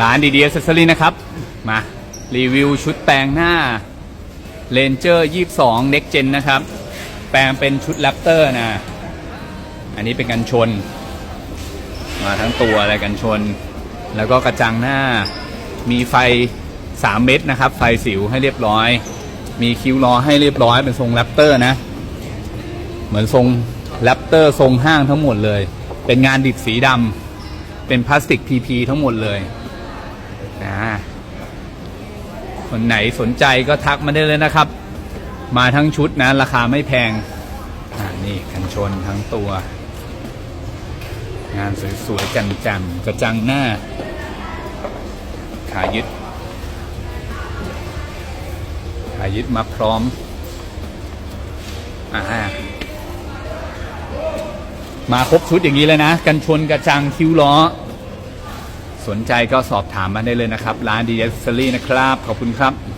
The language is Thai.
ร้านดีดีเอเซอรี่นะครับ มารีวิวชุดแปลงหน้า Ranger 22 Next Gen นะครับ แปลงเป็นชุดแรปเตอร์นะ อันนี้เป็นกันชน มาทั้งตัวอะไรกันชน แล้วก็กระจังหน้ามีไฟ 3 เม็ดนะครับ ไฟสิวให้เรียบร้อย มีคิ้วล้อให้เรียบร้อยเป็นทรงแรปเตอร์นะ เหมือนทรงแรปเตอร์ทรงห้างทั้งหมดเลย เป็นงานดิบสีดำเป็นพลาสติก PP ทั้งหมดเลย นะคนไหนสนใจก็ทักมาได้เลยนะครับ มาทั้งชุดนะ ราคาไม่แพงอ่านี่กันชนทั้งตัว งานสวยๆจังๆกระจังหน้า ขายึด ขายึดมาพร้อมอ่ามาครบชุดอย่างนี้เลยนะ กันชนกระจังคิ้วล้อ สนใจก็สอบถามมาได้เลยนะครับ ร้านดีเอสซรี่นะครับ ขอบคุณครับ